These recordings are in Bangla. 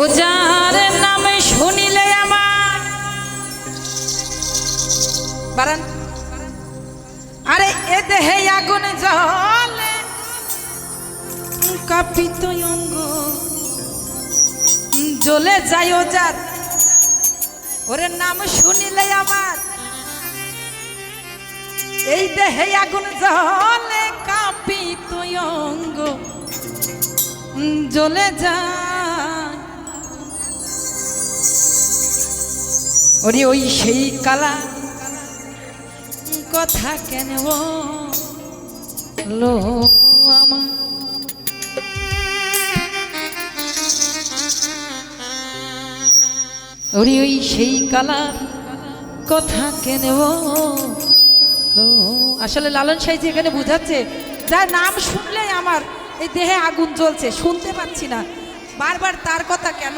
ও যার শুনিলে আমার। বারান। আরে এ দেহে আগুন জলে কাপিত অঙ্গ। জ্বলে যায় ও যার ওরে নাম শুনিলে আমার। এই দেহে আগুন জলে কাপিত অঙ্গ। জ্বলে যায়। ওরে ওই সেই কালা। কথা কেন লো আমার। ওরে ওই সেই কালার কথা কেন লো। আসলে লালন সাইজি এখানে বুঝাচ্ছে যার নাম শুনলে আমার এই দেহে আগুন জ্বলছে শুনতে পাচ্ছি না। বারবার তার কথা কেন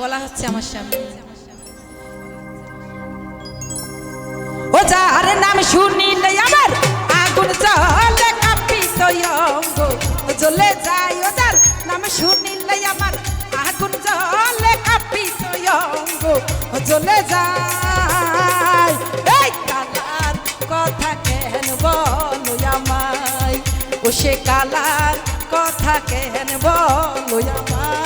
বলা হচ্ছে আমার সামনে? শুনিলে আমার আগুন জ্বলে কাঁপিত অঙ্গ জ্বলে যায় ও যার নাম শুনিলে আমার আগুন জ্বলে কাঁপিত অঙ্গ জ্বলে যায়। এই কালার কথা কেন বলো আমায়? ও সে কালার কথা কেন বলো আমায়?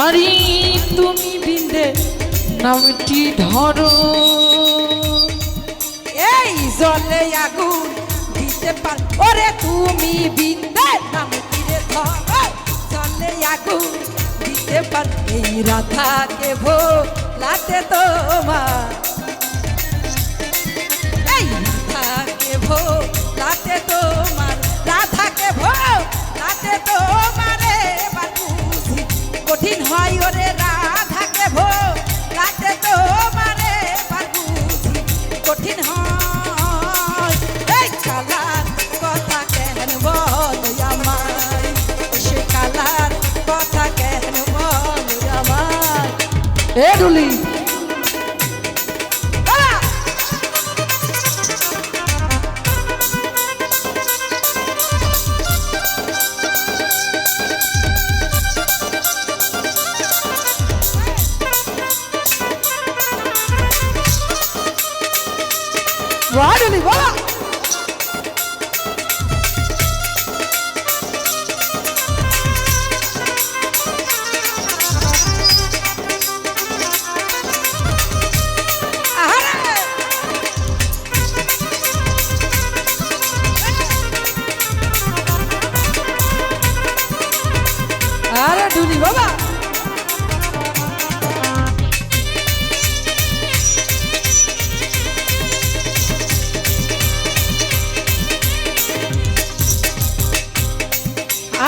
আরে তুমি বিন্দে নামটি ধরো। এই জলে আগুন দিতে পার। ওরে তুমি বিন্দে নামটি রে ধরো। জলে আগুন দিতে পার। এই রাধাকে ভোলাতে তোমার এ ডুলি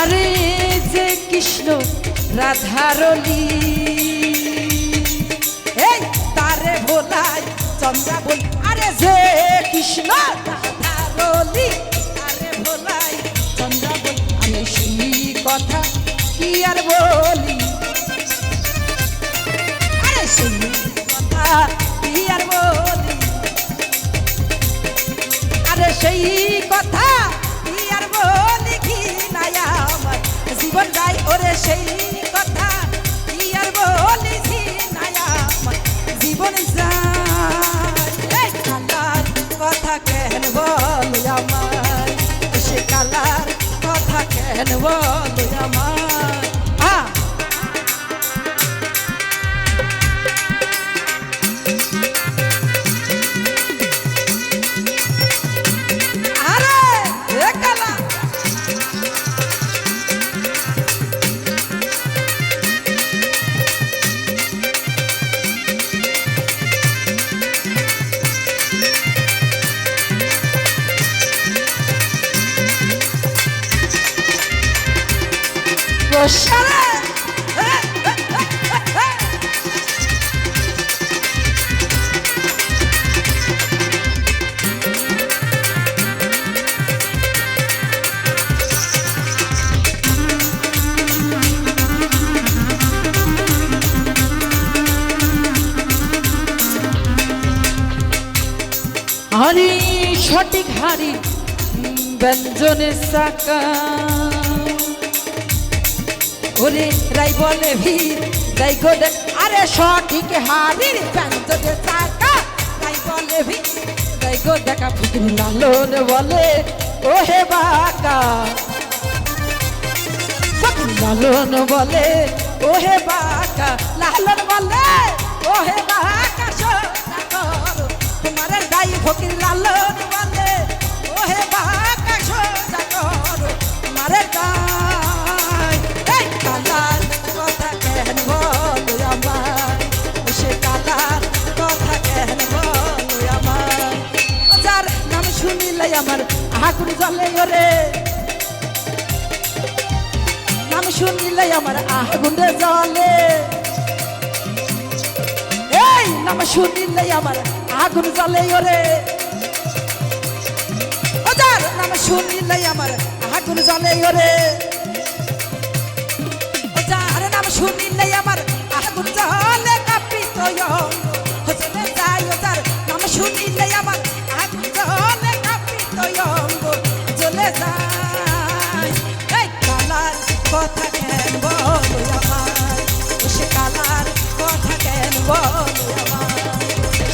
আরে যে কৃষ্ণ রাধারলি এই তারে ভোলাই চন্দ্রা বল। আরে যে কৃষ্ণ রাধারলি তারে ভোলাই চন্দ্রা বল। আমি সেই কথা কি আর বলি? আরে সেই কথা কি আর বলি? আরে সেই কথা সে কালার কথা কেন বলো আমার প্রসাদ হারি সঠিক হারি ব্যঞ্জনের সাকা ওরে রাই বলে ভিড় রাই গো দেখ আরে সঠিক হারির ব্যঞ্জনের সাকা রাই বলে ভিড় রাই গো দেখা ফিকির লালন বলে ও হে বাকা। ফকির লালন বলে ও হে বাকা। লালন বলে ও হে বাকা সোনা করো। তোমার গাই ফকির লালন বলে ও হে বাকা। আগুন জ্বলে ওরে। নাম শুনিলে আমার আগুনে জ্বলে। এই, নাম শুনিলে আমার আগুন জ্বলে ওরে। ও যার, নাম শুনিলে আমার আগুন জ্বলে ওরে। ও যার, নাম শুনিলে আমার আগুন জ্বলে। কথা কেন বলো আমার সে কালার কথা কেন বলো আমার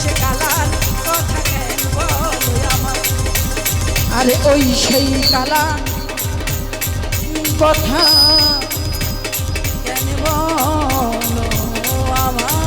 সে কালার কথা কেন বলো আমার আরে ওই সেই কালার কথা কেন বলো আমার